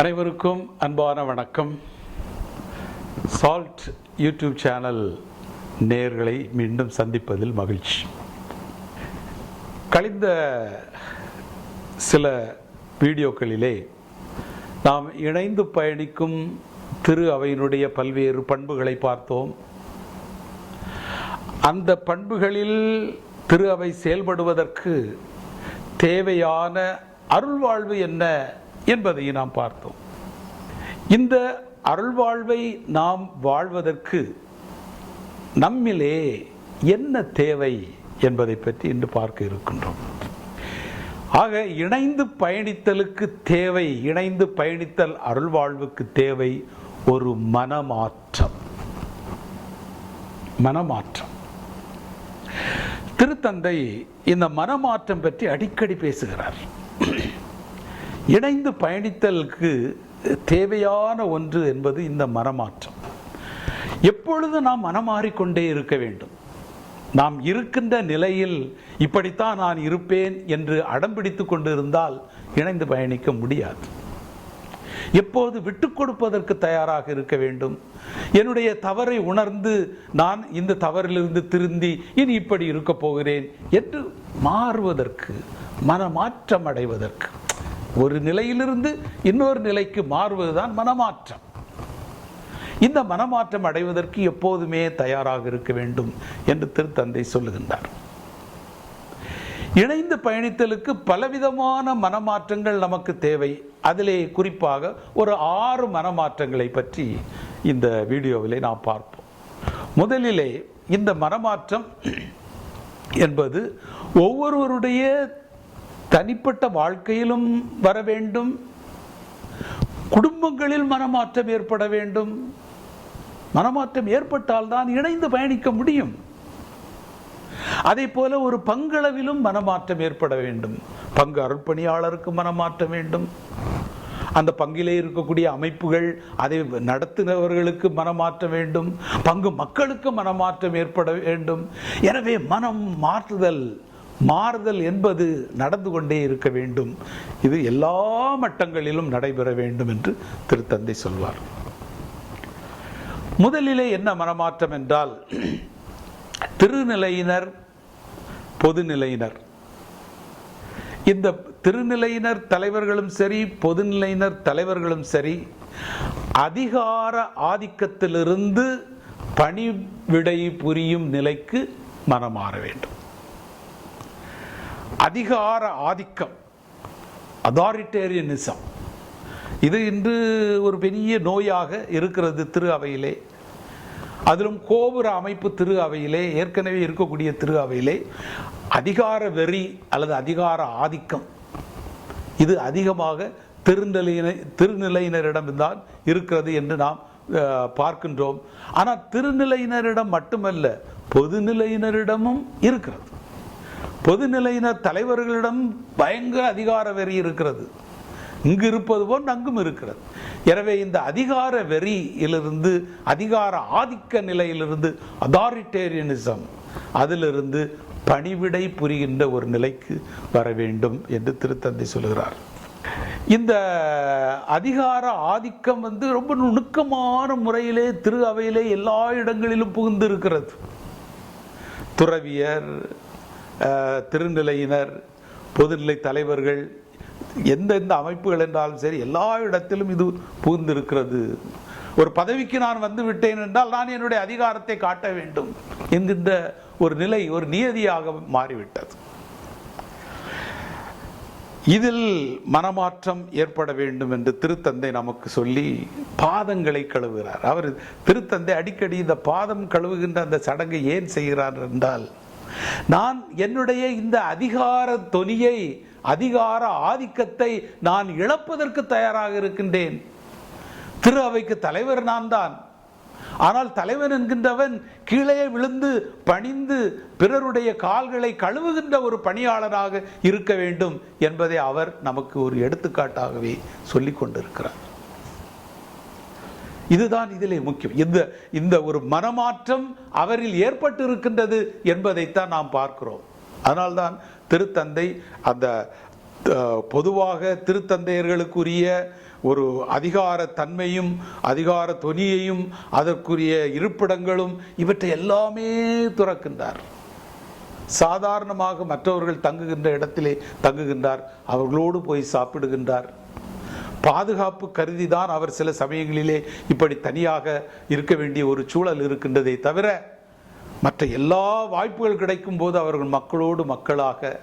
அனைவருக்கும் அன்பான வணக்கம். சால்ட் யூடியூப் சேனல் நேர்களை மீண்டும் சந்திப்பதில் மகிழ்ச்சி. கழிந்த சில வீடியோக்களிலே நாம் இணைந்து பயணிக்கும் திரு அவையினுடைய பல்வேறு பண்புகளை பார்த்தோம். அந்த பண்புகளில் திரு அவை செயல்படுவதற்கு தேவையான அருள்வாழ்வு என்ன என்பதை நாம் பார்த்தோம். இந்த அருள்வாழ்வை நாம் வாழ்வதற்கு நம்மிலே என்ன தேவை என்பதை பற்றி இன்று பார்க்க இருக்கின்றோம். ஆக இணைந்து பயணித்தலுக்கு தேவை இணைந்து பயணித்தல் அருள்வாழ்வுக்கு தேவை ஒரு மனமாற்றம். மனமாற்றம். திருத்தந்தை இந்த மனமாற்றம் பற்றி அடிக்கடி பேசுகிறார். இணைந்து பயணித்தலுக்கு தேவையான ஒன்று என்பது இந்த மனமாற்றம். எப்பொழுது நாம் மனமாறிக்கொண்டே இருக்க வேண்டும்? நாம் இருக்கின்ற நிலையில் இப்படித்தான் நான் இருப்பேன் என்று அடம்பிடித்து கொண்டிருந்தால் இணைந்து பயணிக்க முடியாது. எப்போது விட்டு கொடுப்பதற்கு தயாராக இருக்க வேண்டும்? என்னுடைய தவறை உணர்ந்து நான் இந்த தவறிலிருந்து திருந்தி இனி இப்படி இருக்கப் போகிறேன் என்று மாறுவதற்கு மனமாற்றம் அடைவதற்கு. ஒரு நிலையிலிருந்து இன்னொரு நிலைக்கு மாறுவதுதான் மனமாற்றம். இந்த மனமாற்றம் அடைவதற்கு எப்போதுமே தயாராக இருக்க வேண்டும் என்று திருத்தந்தை சொல்லுகின்றார். இணைந்து பயணித்தலுக்கு பலவிதமான மனமாற்றங்கள் நமக்கு தேவை. அதிலே குறிப்பாக ஒரு ஆறு மனமாற்றங்களை பற்றி இந்த வீடியோவிலே நாம் பார்ப்போம். முதலிலே இந்த மனமாற்றம் என்பது ஒவ்வொருவருடைய தனிப்பட்ட வாழ்க்கையிலும் வர வேண்டும். குடும்பங்களில் மனமாற்றம் ஏற்பட வேண்டும். மனமாற்றம் ஏற்பட்டால் தான் இணைந்து பயணிக்க முடியும். அதே போல ஒரு பங்களவிலும் மனமாற்றம் ஏற்பட வேண்டும். பங்கு அருட்பணியாளருக்கு மனமாற்றம் வேண்டும். அந்த பங்கிலே இருக்கக்கூடிய அமைப்புகள் அதை நடத்துகிறவர்களுக்கு மனமாற்றம் வேண்டும். பங்கு மக்களுக்கு மனமாற்றம் ஏற்பட வேண்டும். எனவே மனம் மாற்றுதல் மாறுதல் என்பது நடந்து கொண்டே இருக்க வேண்டும். இது எல்லா மட்டங்களிலும் நடைபெற வேண்டும் என்று திருத்தந்தை சொல்வார். முதலிலே என்ன மனமாற்றம் என்றால் திருநிலையினர் பொதுநிலையினர். இந்த திருநிலையினர் தலைவர்களும் சரி பொதுநிலையினர் தலைவர்களும் சரி அதிகார ஆதிக்கத்திலிருந்து பணிவிடை புரியும் நிலைக்கு மனமாற வேண்டும். அதிகார ஆதிக்கம் அதாரிட்டேரியனிசம் இது இன்று ஒரு பெரிய நோயாக இருக்கிறது திரு அவையிலே. அதிலும் கோபுர அமைப்பு திரு அவையிலே ஏற்கனவே இருக்கக்கூடிய திரு அவையிலே. அதிகார வெறி அல்லது அதிகார ஆதிக்கம் இது அதிகமாக திருநிலையின திருநிலையினரிடம்தான் இருக்கிறது என்று நாம் பார்க்கின்றோம். ஆனால் திருநிலையினரிடம் மட்டுமல்ல பொதுநிலையினரிடமும் இருக்கிறது. பொதுநிலையினர் தலைவர்களிடம் பயங்கர அதிகார வெறி இருக்கிறது. இங்கு இருப்பது போன்று அங்கும் இருக்கிறது. எனவே இந்த அதிகார வெறியிலிருந்து அதிகார ஆதிக்க நிலையிலிருந்து அதாரிட்டேரியனிசம் அதிலிருந்து பணிவிடை புரிகின்ற ஒரு நிலைக்கு வர வேண்டும் என்று திருத்தந்தை சொல்கிறார். இந்த அதிகார ஆதிக்கம் வந்து ரொம்ப நுணுக்கமான முறையிலே திரு அவையிலே எல்லா இடங்களிலும் புகுந்து இருக்கிறது துறவியர் திருநிலையினர் பொதுநிலை தலைவர்கள் எந்தெந்த அமைப்புகள் என்றாலும் சரி எல்லா இடத்திலும் இது புகுந்திருக்கிறது. ஒரு பதவிக்கு நான் வந்து விட்டேன் என்றால் நான் என்னுடைய அதிகாரத்தை காட்ட வேண்டும் என்கின்ற ஒரு நிலை ஒரு நியதியாக மாறிவிட்டது. இதில் மனமாற்றம் ஏற்பட வேண்டும் என்று திருத்தந்தை நமக்கு சொல்லி பாதங்களை கழுவுகிறார். அவர் திருத்தந்தை அடிக்கடி இந்த பாதம் கழுவுகின்ற அந்த சடங்கை ஏன் செய்கிறார் என்றால் நான் என்னுடைய இந்த அதிகார தொனியை அதிகார ஆதிக்கத்தை நான் இழப்பதற்கு தயாராக இருக்கின்றேன். திரு அவைக்கு தலைவர் நான் தான். ஆனால் தலைவன் என்கின்றவன் கீழே விழுந்து பணிந்து பிறருடைய கால்களை கழுவுகின்ற ஒரு பணியாளராக இருக்க வேண்டும் என்பதை அவர் நமக்கு ஒரு எடுத்துக்காட்டாகவே சொல்லிக் கொண்டிருக்கிறார். இதுதான் இதிலே முக்கியம். இந்த இந்த ஒரு மனமாற்றம் அவரில் ஏற்பட்டு இருக்கின்றது என்பதைத்தான் நாம் பார்க்கிறோம். அதனால்தான் திருத்தந்தை அந்த பொதுவாக திருத்தந்தையர்களுக்குரிய ஒரு அதிகார தன்மையும் அதிகார தொனியையும் அதற்குரிய இருப்பிடங்களும் இவற்றை எல்லாமே துறக்கின்றார். சாதாரணமாக மற்றவர்கள் தங்குகின்ற இடத்திலே தங்குகின்றார். அவர்களோடு போய் சாப்பிடுகின்றார். பாதுகாப்பு கருதிதான் அவர் சில சமயங்களிலே இப்படி தனியாக இருக்க வேண்டிய ஒரு சூழல் இருக்கின்றதே தவிர மற்ற எல்லா வாய்ப்புகள் கிடைக்கும் போது அவர்கள் மக்களோடு மக்களாக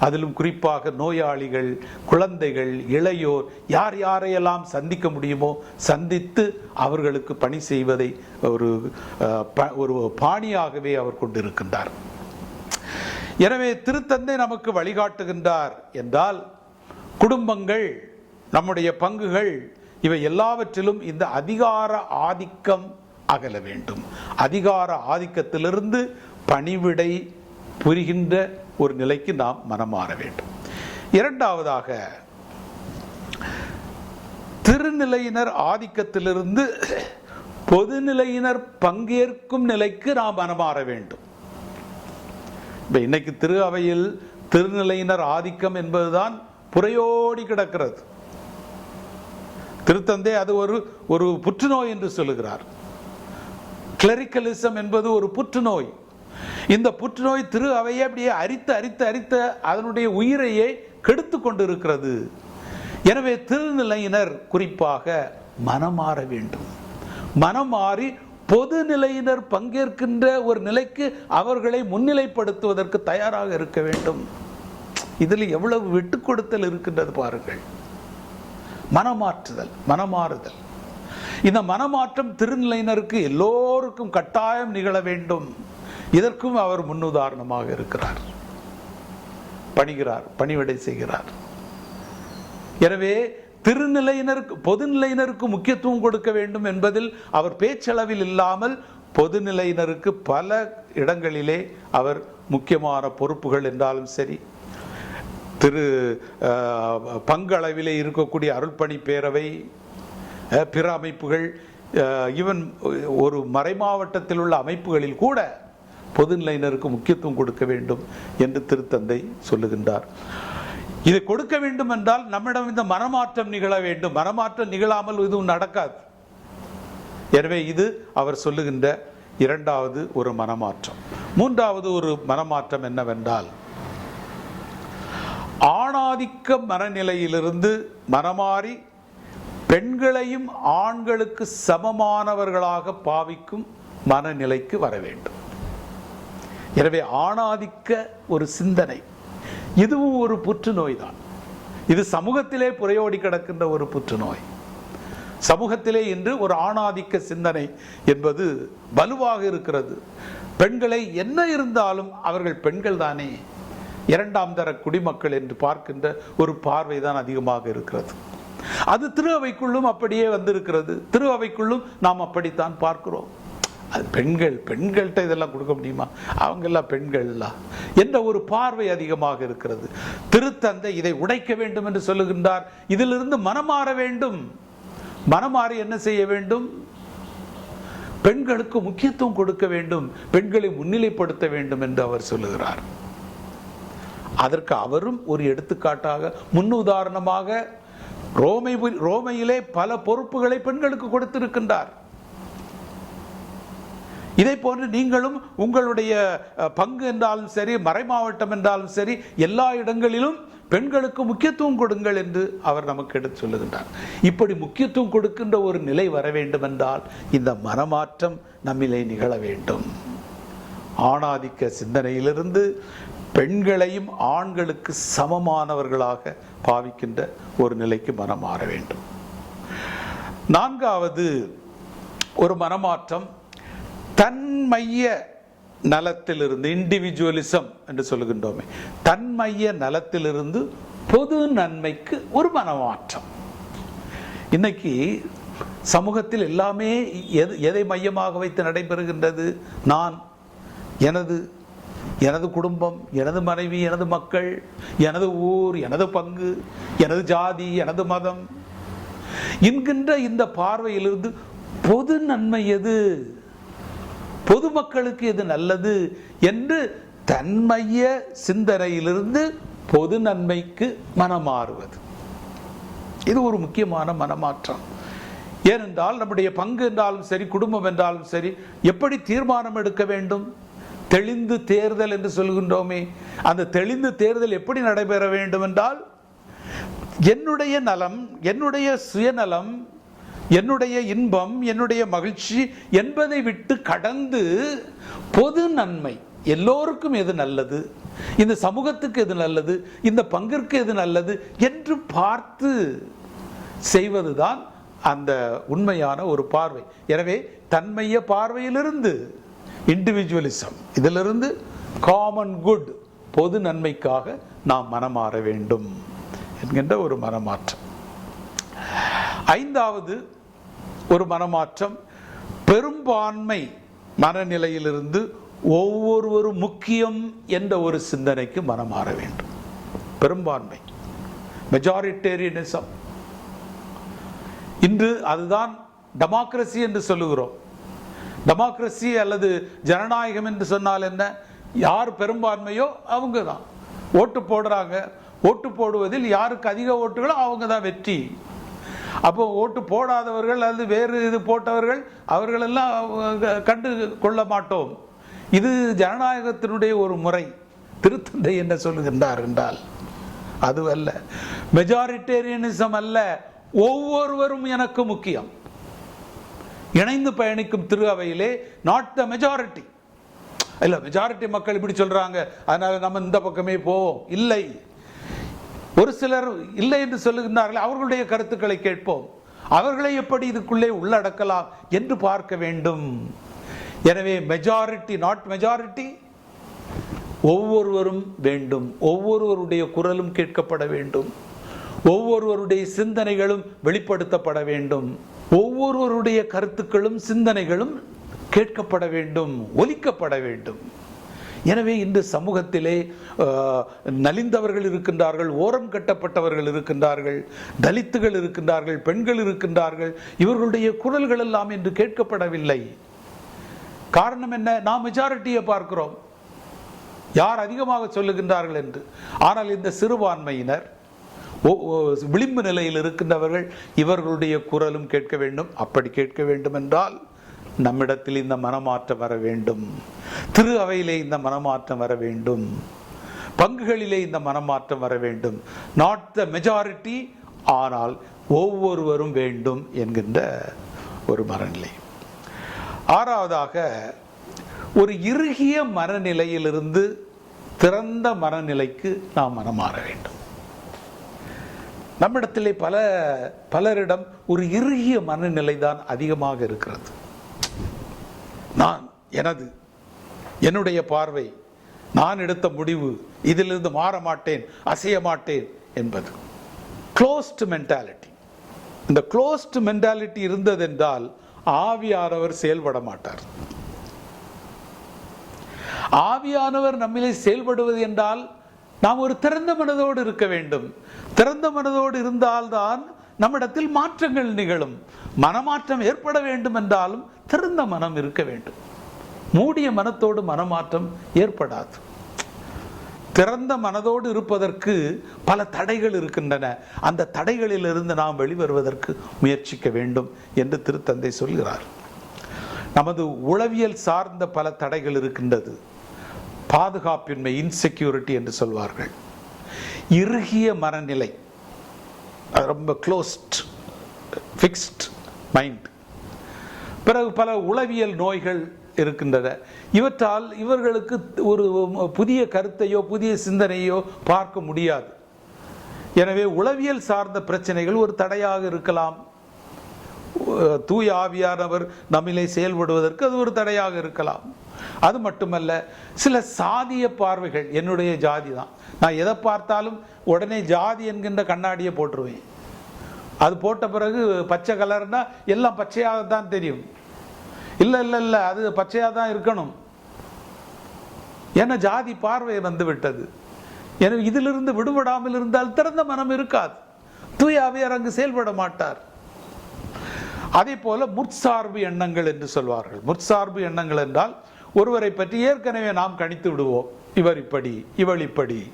அதிலும் குறிப்பாக நோயாளிகள் குழந்தைகள் இளையோர் யார் யாரையெல்லாம் சந்திக்க முடியுமோ சந்தித்து அவர்களுக்கு பணி செய்வதை ஒரு ப- ஒரு பாணியாகவே அவர் கொண்டிருக்கின்றார். எனவே திருத்தந்தை நமக்கு வழிகாட்டுகின்றார் என்றால் குடும்பங்கள் நம்முடைய பங்குகள் இவை எல்லாவற்றிலும் இந்த அதிகார ஆதிக்கம் அகல வேண்டும். அதிகார ஆதிக்கத்திலிருந்து பணிவிடை புரிகின்ற ஒரு நிலைக்கு நாம் மனமாற வேண்டும். இரண்டாவதாக திருநிலையினர் ஆதிக்கத்திலிருந்து பொதுநிலையினர் பங்கேற்கும் நிலைக்கு நாம் மனமாற வேண்டும். இப்போ இன்னைக்கு திரு அவையில் திருநிலையினர் ஆதிக்கம் என்பதுதான் புறையோடி கிடக்கிறது. திருத்தந்தை அது ஒரு ஒரு புற்றுநோய் என்று சொல்லுகிறார். கிளரிக்கலிசம் என்பது ஒரு புற்றுநோய். இந்த புற்றுநோய் திரு அவையை அப்படியே அரித்து அரித்து அரித்த அதனுடைய உயிரையே கெடுத்து கொண்டிருக்கிறது. எனவே திருநிலையினர் குறிப்பாக மனமாற வேண்டும். மனமாறி பொது நிலையினர் பங்கேற்கின்ற ஒரு நிலைக்கு அவர்களை முன்னிலைப்படுத்துவதற்கு தயாராக இருக்க வேண்டும். இதில் எவ்வளவு விட்டு கொடுத்தல் இருக்கின்றது பாருங்கள். மனமாற்றுதல் மனமாறுதல். இந்த மனமாற்றம் திருநிலையினருக்கு எல்லோருக்கும் கட்டாயம் நிகழ வேண்டும். இதற்கும் அவர் முன்னுதாரணமாக இருக்கிறார். பணிகிறார் பணிவிடை செய்கிறார். எனவே திருநிலையினருக்கு பொதுநிலையினருக்கு முக்கியத்துவம் கொடுக்க வேண்டும் என்பதில் அவர் பேச்சளவில் இல்லாமல் பொதுநிலையினருக்கு பல இடங்களிலே அவர் முக்கியமான பொறுப்புகள் என்றாலும் சரி திரு பங்களவிலே இருக்கக்கூடிய அருள்பணி பேரவை பிற அமைப்புகள் ஈவன் ஒரு மறைமாவட்டத்தில் உள்ள அமைப்புகளில் கூட பொதுநிலையினருக்கு முக்கியத்துவம் கொடுக்க வேண்டும் என்று திருத்தந்தை சொல்லுகின்றார். இதை கொடுக்க வேண்டும் என்றால் நம்மிடம் இந்த மனமாற்றம் நிகழ வேண்டும். மனமாற்றம் நிகழாமல் இதுவும் நடக்காது. எனவே இது அவர் சொல்லுகின்ற இரண்டாவது ஒரு மனமாற்றம். மூன்றாவது ஒரு மனமாற்றம் என்னவென்றால் ஆணாதிக்க மனநிலையிலிருந்து மனமாறி பெண்களையும் ஆண்களுக்கு சமமானவர்களாக பாவிக்கும் மனநிலைக்கு வர வேண்டும். எனவே ஆணாதிக்க ஒரு சிந்தனை இதுவும் ஒரு புற்றுநோய் தான். இது சமூகத்திலே புறையோடி கிடக்கின்ற ஒரு புற்றுநோய். சமூகத்திலே இன்று ஒரு ஆணாதிக்க சிந்தனை என்பது வலுவாக இருக்கிறது. பெண்களை என்ன இருந்தாலும் அவர்கள் பெண்கள் தானே இரண்டாம் தர குடிமக்கள் என்று பார்க்கின்ற ஒரு பார்வை தான் அதிகமாக இருக்கிறது. அது திரு அவைக்குள்ளும் அப்படியே வந்திருக்கிறது. திரு அவைக்குள்ளும் நாம் அப்படித்தான் பார்க்கிறோம். அது பெண்கள் பெண்கள்கிட்ட இதெல்லாம் கொடுக்க முடியுமா? அவங்க எல்லாம் பெண்கள்லாம் என்ற ஒரு பார்வை அதிகமாக இருக்கிறது. திருத்தந்தை இதை உடைக்க வேண்டும் என்று சொல்லுகின்றார். இதிலிருந்து மனமாற வேண்டும். மனமாறி என்ன செய்ய வேண்டும்? பெண்களுக்கு முக்கியத்துவம் கொடுக்க வேண்டும். பெண்களை முன்னிலைப்படுத்த வேண்டும் என்று அவர் சொல்லுகிறார். அதற்கு அவரும் ஒரு எடுத்துக்காட்டாக முன்னுதாரணமாக ரோமை ரோமையிலே பல பொறுப்புகளை பெண்களுக்கு கொடுத்திருக்கின்றார். இதை போன்று நீங்களும் உங்களுடைய பங்கு என்றாலும் சரி மறைமாவட்டம் என்றாலும் சரி எல்லா இடங்களிலும் பெண்களுக்கு முக்கியத்துவம் கொடுங்கள் என்று அவர் நமக்கு எடுத்து சொல்லுகின்றார். இப்படி முக்கியத்துவம் கொடுக்கின்ற ஒரு நிலை வர வேண்டும் என்றால் இந்த மனமாற்றம் நம்மிலே நிகழ வேண்டும். ஆணாதிக்க சிந்தனையிலிருந்து பெண்களையும் ஆண்களுக்கு சமமானவர்களாக பாவிக்கின்ற ஒரு நிலைக்கு மனம் மாற வேண்டும். நான்காவது ஒரு மனமாற்றம். தன்மைய நலத்திலிருந்து இண்டிவிஜுவலிசம் என்று சொல்லுகின்றோமே தன்மைய நலத்திலிருந்து பொது நன்மைக்கு ஒரு மனமாற்றம். இன்னைக்கு சமூகத்தில் எல்லாமே எது எதை மையமாக வைத்து நடைபெறுகின்றது? நான் எனது எனது குடும்பம் எனது மனைவி எனது மக்கள் எனது ஊர் எனது பங்கு எனது ஜாதி எனது மதம். என்கின்ற இந்த பார்வையிலிருந்து பொது நன்மை எது? பொதுமக்களுக்கு எது நல்லது? என்று தன்மைய சிந்தனையிலிருந்து பொது நன்மைக்கு மனமாறுவது. இது ஒரு முக்கியமான மனமாற்றம். ஏனென்றால் நம்முடைய பங்கு என்றாலும் சரி குடும்பம் என்றாலும் சரி எப்படி தீர்மானம் எடுக்க வேண்டும்? தெளிந்து தேர்தல் என்று சொல்கின்றோமே அந்த தெளிந்து தேர்தல் எப்படி நடைபெற வேண்டும் என்றால் என்னுடைய நலம் என்னுடைய சுயநலம் என்னுடைய இன்பம் என்னுடைய மகிழ்ச்சி என்பதை விட்டு கடந்து பொது நன்மை எல்லோருக்கும் எது நல்லது? இந்த சமூகத்துக்கு எது நல்லது? இந்த பங்கிற்கு எது நல்லது? என்று பார்த்து செய்வதுதான் அந்த உண்மையான ஒரு பார்வை. எனவே தன்மைய பார்வையிலிருந்து இண்டிவிஜுவலிசம் இதிலிருந்து காமன் குட் பொது நன்மைக்காக நாம் மனமாற வேண்டும் என்கின்ற ஒரு மனமாற்றம். ஐந்தாவது ஒரு மனமாற்றம் பெரும்பான்மை மனநிலையிலிருந்து ஒவ்வொருவரும் முக்கியம் என்ற ஒரு சிந்தனைக்கு மனமாற வேண்டும். பெரும்பான்மை. மெஜாரிட்டேரியனிசம் இன்று அதுதான் டெமோக்ரஸி என்று சொல்லுகிறோம். டெமோக்ரஸி அல்லது ஜனநாயகம் என்று சொன்னால் என்ன? யார் பெரும்பான்மையோ அவங்க தான் ஓட்டு போடுறாங்க. ஓட்டு போடுவதில் யாருக்கு அதிக ஓட்டுகளோ அவங்க தான் வெற்றி. அப்போ ஓட்டு போடாதவர்கள் அல்லது வேறு இது போட்டவர்கள் அவர்களெல்லாம் கண்டு கொள்ள மாட்டோம். இது ஜனநாயகத்தினுடைய ஒரு முறை. திருத்தந்தை என்ன சொல்லுகின்றார் என்றால் அதுவல்ல. மெஜாரிட்டேரியனிசம் அல்ல. ஒவ்வொருவரும் எனக்கு முக்கியம். இணைந்து பயணிக்கும் திரு அவையிலே நாட் த மெஜாரிட்டி இல்லை மெஜாரிட்டி மக்கள் இப்படி சொல்கிறாங்க அதனால் நம்ம இந்த பக்கமே போவோம். இல்லை. ஒரு சிலர் இல்லை என்று சொல்லுகின்றார்கள். அவர்களுடைய கருத்துக்களை கேட்போம். அவர்களை எப்படி இதுக்குள்ளே உள்ளடக்கலாம் என்று பார்க்க வேண்டும். எனவே மெஜாரிட்டி நாட் மெஜாரிட்டி ஒவ்வொருவரும் வேண்டும். ஒவ்வொருவருடைய குரலும் கேட்கப்பட வேண்டும். ஒவ்வொருவருடைய சிந்தனைகளும் வெளிப்படுத்தப்பட வேண்டும். ஒவ்வொருவருடைய கருத்துக்களும் சிந்தனைகளும் கேட்கப்பட வேண்டும் ஒலிக்கப்பட வேண்டும். எனவே இந்த சமூகத்திலே நலிந்தவர்கள் இருக்கின்றார்கள் ஓரம் கட்டப்பட்டவர்கள் இருக்கின்றார்கள் தலித்துகள் இருக்கின்றார்கள் பெண்கள் இருக்கின்றார்கள் இவர்களுடைய குரல்கள் எல்லாம் இன்று கேட்கப்படவில்லை. காரணம் என்ன? நாம் மெஜாரிட்டியை பார்க்கிறோம். யார் அதிகமாக சொல்லுகின்றார்கள் என்று. ஆனால் இந்த சிறுபான்மையினர் விளிம்பு நிலையில் இருக்கின்றவர்கள் இவர்களுடைய குரலும் கேட்க வேண்டும். அப்படி கேட்க வேண்டும் என்றால் நம்மிடத்தில் இந்த மனமாற்றம் வர வேண்டும். திரு அவையிலே இந்த மனமாற்றம் வர வேண்டும். பங்குகளிலே இந்த மனமாற்றம் வர வேண்டும். நாட் த மெஜாரிட்டி ஆனால் ஒவ்வொருவரும் வேண்டும் என்கின்ற ஒரு மனநிலை. ஆறாவதாக ஒரு இறுகிய மனநிலையிலிருந்து திறந்த மனநிலைக்கு நாம் மனமாற வேண்டும். நம்மிடத்திலே பல பலரிடம் ஒரு இறுகிய மனநிலை தான் அதிகமாக இருக்கிறது. நான் எனது என்னுடைய பார்வை நான் எடுத்த முடிவு இதிலிருந்து மாற மாட்டேன் அசைய மாட்டேன் என்பது. க்ளோஸ்ட் மென்டாலிட்டி இந்த க்ளோஸ்டு மென்டாலிட்டி இருந்ததென்றால் ஆவியானவர் செயல்பட மாட்டார். ஆவியானவர் நம்மிலே செயல்படுவது என்றால் நாம் ஒரு திறந்த மனதோடு இருக்க வேண்டும். திறந்த மனதோடு இருந்தால்தான் நம்மிடத்தில் மாற்றங்கள் நிகழும். மனமாற்றம் ஏற்பட வேண்டும் என்றாலும் திறந்த மனம் இருக்க வேண்டும். மூடிய மனத்தோடு மனமாற்றம் ஏற்படாது. திறந்த மனதோடு இருப்பதற்கு பல தடைகள் இருக்கின்றன. அந்த தடைகளிலிருந்து நாம் வெளிவருவதற்கு முயற்சிக்க வேண்டும் என்று திருத்தந்தை சொல்கிறார். நமது உளவியல் சார்ந்த பல தடைகள் இருக்கின்றது. பாதுகாப்பின்மை இன்செக்யூரிட்டி என்று சொல்வார்கள். இறுகிய மனநிலை ரொம்ப க்ளோஸ்ட் ஃபிக்ஸ்ட் மைண்ட் பிறகு பல உளவியல் நோய்கள் இருக்கின்றன. இவற்றால் இவர்களுக்கு ஒரு புதிய கருத்தையோ புதிய சிந்தனையோ பார்க்க முடியாது. எனவே உளவியல் சார்ந்த பிரச்சனைகள் ஒரு தடையாக இருக்கலாம். தூய ஆவியானவர் நம்மிலே செயல்படுவதற்கு அது ஒரு தடையாக இருக்கலாம். அது மட்டுமல்ல சில சாதிய பார்வைகள் என்னுடைய ஜாதி தான். நான் எதை பார்த்தாலும் உடனே ஜாதி என்கின்ற கண்ணாடியை போட்டுருவேன். அது போட்ட பிறகு பச்சை கலர்னா எல்லாம் பச்சையாக தான் தெரியும். இல்லை இல்லை இல்லை அது பச்சையாக தான் இருக்கணும். ஏன்னா ஜாதி பார்வை வந்து விட்டது. எனவே இதிலிருந்து விடுபடாமல் இருந்தால் திறந்த மனம் இருக்காது. தூய ஆவியார் அங்கு செயல்பட மாட்டார். அதே போல முற்சார்பு எண்ணங்கள் என்று சொல்வார்கள். முற்சார்பு எண்ணங்கள் என்றால் ஒருவரை பற்றி ஏற்கனவே நாம் கணித்து விடுவோம். இவர் இப்படி இவள் இப்படி.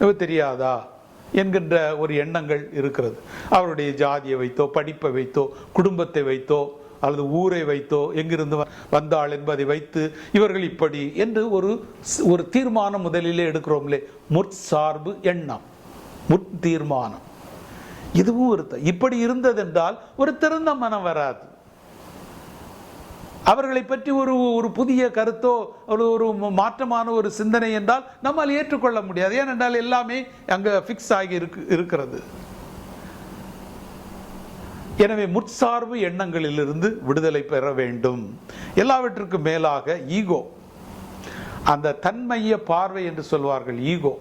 இவர் தெரியாதா? என்கின்ற ஒரு எண்ணங்கள் இருக்கிறது. அவருடைய ஜாதியை வைத்தோ படிப்பை வைத்தோ குடும்பத்தை வைத்தோ அல்லது ஊரை வைத்தோ எங்கிருந்து வ- வந்தாள் என்பதை வைத்து இவர்கள் இப்படி என்று ஒரு ஒரு தீர்மானம் முதலிலே எடுக்கிறோம்லே. முற்சார்பு எண்ணம். முன் தீர்மானம். இதுவும் ஒரு இப்படி இருந்ததென்றால் ஒரு திறந்த மனம் வராது. அவர்களை பற்றி ஒரு ஒரு புதிய கருத்தோ ஒரு ஒரு மாற்றமான ஒரு சிந்தனை என்றால் நம்மால் ஏற்றுக்கொள்ள முடியாது. ஏனென்றால் எல்லாமே அங்கே ஃபிக்ஸ் ஆகி இருக்கு இருக்கிறது. எனவே முற்சார்பு எண்ணங்களிலிருந்து விடுதலை பெற வேண்டும். எல்லாவற்றுக்கும் மேலாக ஈகோ. அந்த தன்மைய பார்வை என்று சொல்வார்கள் ஈகோ.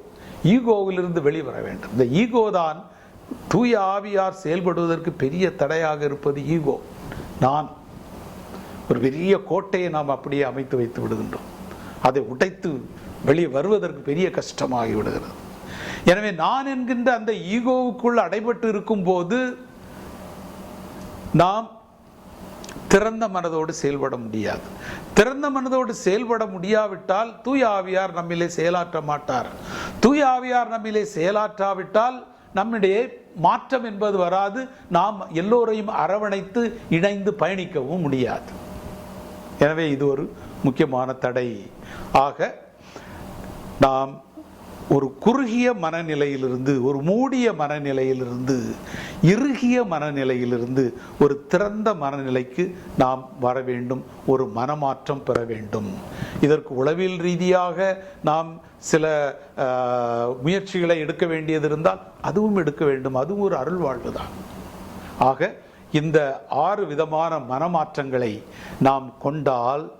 ஈகோவிலிருந்து வெளிவர வேண்டும். இந்த ஈகோ தான் தூய ஆவியார் செயல்படுவதற்கு பெரிய தடையாக இருப்பது ஈகோ. நான் ஒரு பெரிய கோட்டையை நாம் அப்படியே அமைத்து வைத்து விடுகின்றோம். அதை உடைத்து வெளியே வருவதற்கு பெரிய கஷ்டமாகி விடுகிறது. எனவே நான் என்கின்ற அந்த ஈகோவுக்குள் அடைபட்டு இருக்கும்போது நாம் திறந்த மனதோடு செயல்பட முடியாது. திறந்த மனதோடு செயல்பட முடியாவிட்டால் தூய ஆவியார் நம்மிலே செயலாற்ற மாட்டார். தூய ஆவியார் நம்மிலே செயலாற்றாவிட்டால் நம்மிடையே மாற்றம் என்பது வராது. நாம் எல்லோரையும் அரவணைத்து இணைந்து பயணிக்கவும் முடியாது. எனவே இது ஒரு முக்கியமான தடை. ஆக நாம் ஒரு குறுகிய மனநிலையிலிருந்து ஒரு மூடிய மனநிலையிலிருந்து இறுகிய மனநிலையிலிருந்து ஒரு திறந்த மனநிலைக்கு நாம் வர வேண்டும் ஒரு மனமாற்றம் பெற வேண்டும். இதற்கு உளவியல் ரீதியாக நாம் சில முயற்சிகளை எடுக்க வேண்டியது இருந்தால் அதுவும் எடுக்க வேண்டும். அதுவும் ஒரு அருள் வாழ்வு தான் ஆக இந்த ஆறு விதமான மனமாற்றங்களை நாம் கொண்டால்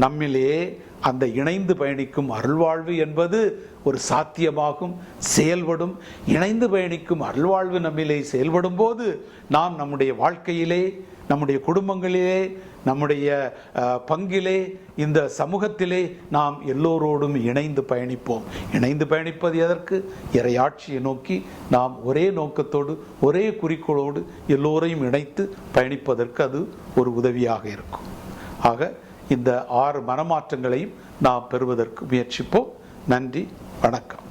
நம்மிலே அந்த இணைந்து பயணிக்கும் அருள்வாழ்வு என்பது ஒரு சாத்தியமாகும் செயல்படும். இணைந்து பயணிக்கும் அருள்வாழ்வு நம்மிலே செயல்படும் போது நாம் நம்முடைய வாழ்க்கையிலே நம்முடைய குடும்பங்களிலே நம்முடைய பங்கிலே இந்த சமூகத்திலே நாம் எல்லோரோடும் இணைந்து பயணிப்போம். இணைந்து பயணிப்பது எதற்கு? இறையாட்சியை நோக்கி நாம் ஒரே நோக்கத்தோடு ஒரே குறிக்கோளோடு எல்லோரையும் இணைத்து பயணிப்பதற்கு அது ஒரு உதவியாக இருக்கும். ஆக இந்த ஆறு மனமாற்றங்களையும் நாம் பெறுவதற்கு முயற்சிப்போம். நன்றி வணக்கம்.